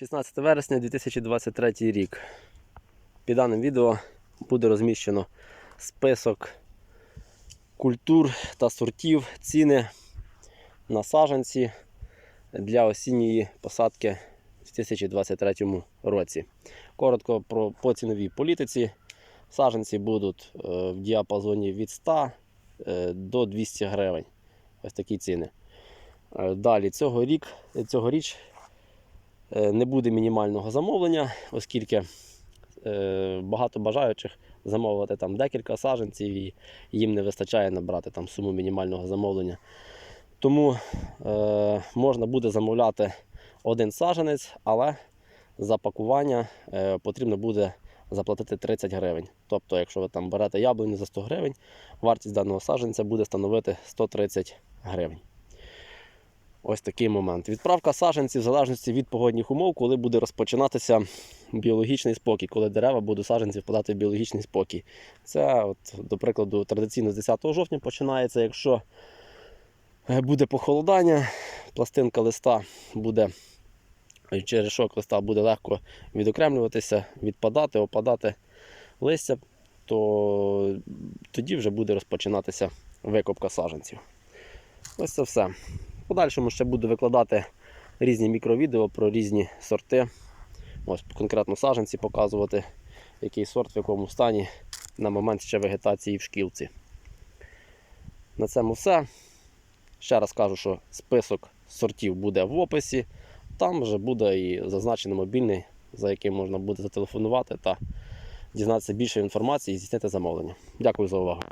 16 вересня 2023 рік. Під даним відео буде розміщено список культур та сортів, ціни на саджанці для осінньої посадки в 2023 році. Коротко про по ціновій політиці. Саджанці будуть е, в діапазоні від 100 е, до 200 гривень. Ось такі ціни. Е, Далі цього рік, цьогоріч не буде мінімального замовлення, оскільки е, багато бажаючих замовити там декілька саджанців і їм не вистачає набрати там суму мінімального замовлення. Тому е, можна буде замовляти один саджанець, але за пакування е, потрібно буде заплатити 30 гривень. Тобто, якщо ви там берете яблуню за 100 гривень, вартість даного саджанця буде становити 130 гривень. Ось такий момент. Відправка саджанців в залежності від погодних умов, коли буде розпочинатися біологічний спокій, коли дерева будуть саджанці впадати в біологічний спокій. Це, от, до прикладу, традиційно з 10 жовтня починається. Якщо е, буде похолодання, пластинка листа буде, черешок листа буде легко відокремлюватися, відпадати, опадати листя, то тоді вже буде розпочинатися викопка саджанців. Ось це все. Подальшому ще буду викладати різні мікровідео про різні сорти. Ось конкретно саджанці показувати, який сорт в якому стані на момент ще вегетації в шкілці. На цьому все. Ще раз кажу, що список сортів буде в описі. Там вже буде і зазначений мобільний, за яким можна буде зателефонувати та дізнатися більше інформації і здійснити замовлення. Дякую за увагу.